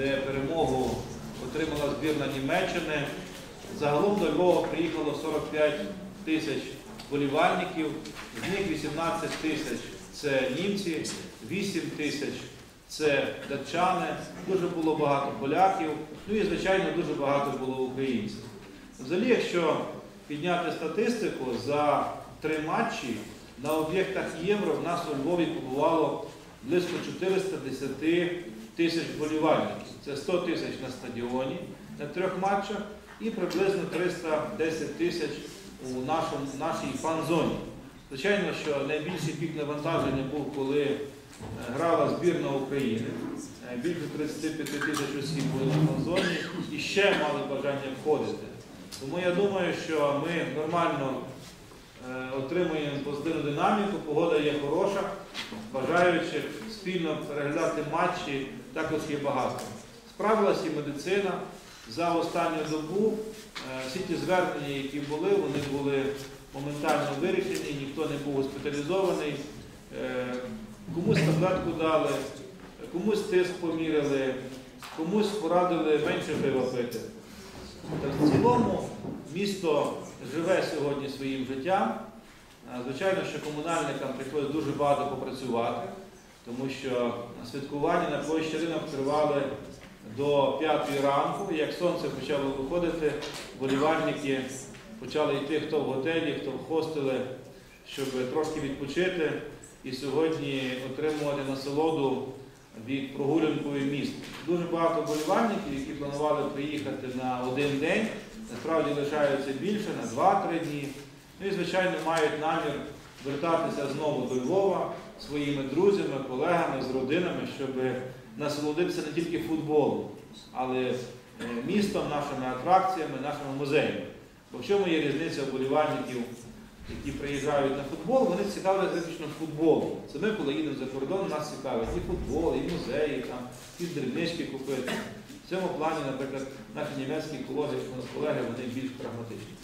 де перемогу отримала збірна Німеччини. Загалом до Львова приїхало 45 тисяч болівальників, з них 18 тисяч це німці, 8 тисяч це датчани, дуже було багато поляків, ну і, звичайно, дуже багато було українців. Взагалі, якщо підняти статистику, за три матчі на об'єктах Євро в нас у Львові побувало близько 410 тисяч болівальників. Це 100 тисяч на стадіоні на трьох матчах і приблизно 310 тисяч у нашому, нашій фан-зоні. Звичайно, що найбільший пік навантаження був, коли е, грала збірна України. Е, Більше 35 тисяч осіб були на фан-зоні і ще мали бажання входити. Тому я думаю, що ми нормально е, отримуємо позитивну динаміку, погода є хороша, бажаючих спільно переглядати матчі також є багато. Справилася і медицина. За останню добу е, всі ті звернення, які були, вони були моментально вирішені, ніхто не був госпіталізований, Е, комусь таблетку дали, комусь тиск поміряли, комусь порадили менше пива пити. Та в цілому місто живе сьогодні своїм життям. Звичайно, що комунальникам приходить дуже багато попрацювати, тому що святкування на площі ринок тривали до 5 ранку. Як сонце почало виходити, болівальники почали йти хто в готелі, хто в хостели, щоб трошки відпочити і сьогодні отримувати насолоду від прогулянкової міст. Дуже багато болівальників, які планували приїхати на один день, насправді лишаються більше, на 2-3 дні. Ну і, звичайно, мають намір вертатися знову до Львова своїми друзями, колегами, з родинами, щоб насолодитися не тільки футболом, але е, містом, нашими атракціями, нашими музеями. Бо в чому є різниця вболівальників, які приїжджають на футбол, вони цікавляться виключно футболом. Це ми, коли їдемо за кордон, нас цікавить і футбол, і музеї, там, і дрібнички купити. В цьому плані, наприклад, наші німецькі колеги, колеги вони більш прагматичні.